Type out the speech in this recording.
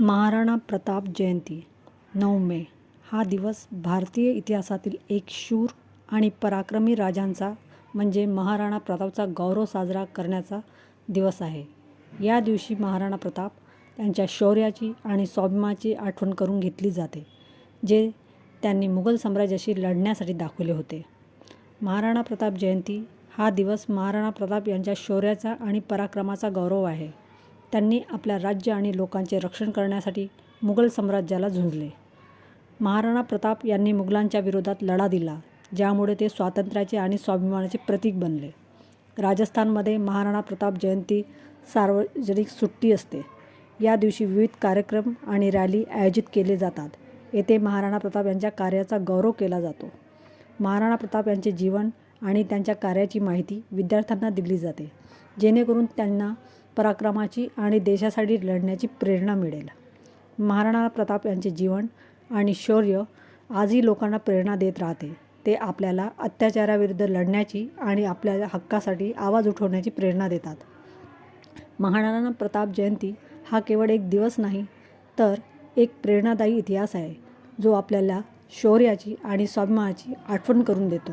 महाराणा प्रताप जयंती नऊ मे. हा दिवस भारतीय इतिहासातील एक शूर आणि पराक्रमी राजांचा म्हणजे महाराणा प्रतापचा गौरव साजरा करण्याचा दिवस आहे. या दिवशी महाराणा प्रताप त्यांच्या शौर्याची आणि स्वाभिमानाची आठवण करून घेतली जाते जे त्यांनी मुघल साम्राज्याशी लढण्यासाठी दाखवले होते. महाराणा प्रताप जयंती हा दिवस महाराणा प्रताप यांच्या शौर्याचा आणि पराक्रमाचा गौरव आहे. त्यांनी आपल्या राज्य आणि लोकांचे रक्षण करण्यासाठी मुघल साम्राज्याला झुंजले. महाराणा प्रताप यांनी मुघलांच्या विरोधात लढा दिला ज्यामुळे ते स्वातंत्र्याचे आणि स्वाभिमानाचे प्रतीक बनले. राजस्थानमध्ये महाराणा प्रताप जयंती सार्वजनिक सुट्टी असते. या दिवशी विविध कार्यक्रम आणि रॅली आयोजित केले जातात. येथे महाराणा प्रताप यांच्या कार्याचा गौरव केला जातो. महाराणा प्रताप यांचे जीवन आणि त्यांच्या कार्याची माहिती विद्यार्थ्यांना दिली जाते. जेणेकरून त्यांना पराक्रमाची आणि देशासाठी लढण्याची प्रेरणा मिळेल. महाराणा प्रताप यांचे जीवन आणि शौर्य आजही लोकांना प्रेरणा देत राहते. ते आपल्याला अत्याचाराविरुद्ध लढण्याची आणि आपल्या हक्कासाठी आवाज उठवण्याची प्रेरणा देतात. महाराणा प्रताप जयंती हा केवळ एक दिवस नाही तर एक प्रेरणादायी इतिहास आहे जो आपल्याला शौर्याची आणि स्वाभिमानाची आठवण करून देतो.